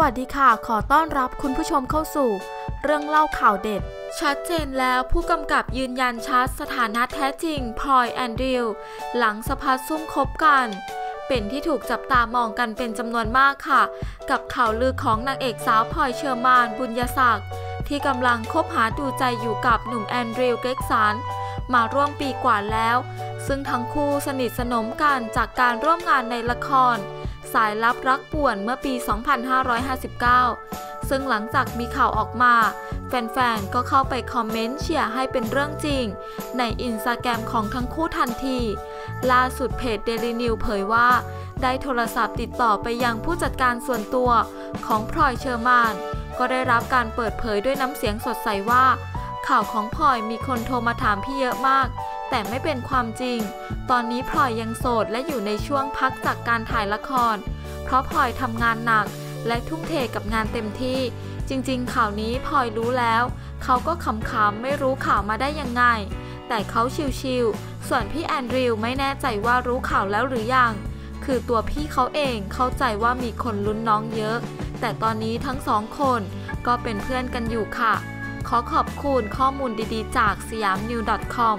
วัสดีค่ะ ขอต้อนรับคุณผู้ชมเข้าสู่ เรื่องเล่าข่าวเด็ด ชัดเจนแล้วผู้กำกับยืนยันชัดสถานะแท้จริงพลอยแอนดริวหลังสะพัดซุ่มคบกัน เป็นที่ถูกจับตามองกันเป็นจำนวนมากค่ะ กับข่าวลือของนางเอกสาวพลอยเชอร์มานบุญยศักดิ์ที่กำลังคบหาดูใจอยู่กับหนุ่มแอนดริวเกรกสันมาร่วมปีกว่าแล้ว ซึ่งทั้งคู่สนิทสนมกันจากการร่วมงานในละคร สายลับรักป่วนเมื่อปี 2559 ซึ่งหลังจากมีข่าวออกมา แฟนๆ ก็เข้าไปคอมเมนต์เชียร์ให้เป็นเรื่องจริง ในอินสตาแกรมของทั้งคู่ทันที ล่าสุดเพจเดลินิวเผยว่า ได้โทรศัพท์ติดต่อไปยังผู้จัดการส่วนตัวของพลอยเชอร์มาน ก็ได้รับการเปิดเผยด้วยน้ำเสียงสดใสว่า ข่าวของพลอยมีคนโทรมาถามพี่เยอะมาก แต่ไม่เป็นความจริง ตอนนี้พลอยยังโสดและอยู่ในช่วงพักจากการถ่ายละคร เพราะพลอยทำงานหนักและทุ่มเทกับงานเต็มที่ จริงๆ ข่าวนี้พลอยรู้แล้ว เขาก็ขำๆไม่รู้ข่าวมาได้ยังไง แต่เขาชิวๆส่วนพี่แอนดริวไม่แน่ใจว่ารู้ข่าวแล้วหรือยัง คือตัวพี่เขาเองเข้าใจว่ามีคนลุ้นน้องเยอะ แต่ตอนนี้ทั้งสองคนก็เป็นเพื่อนกันอยู่ค่ะ ขอขอบคุณข้อมูลดีๆ จากสยามนิว .com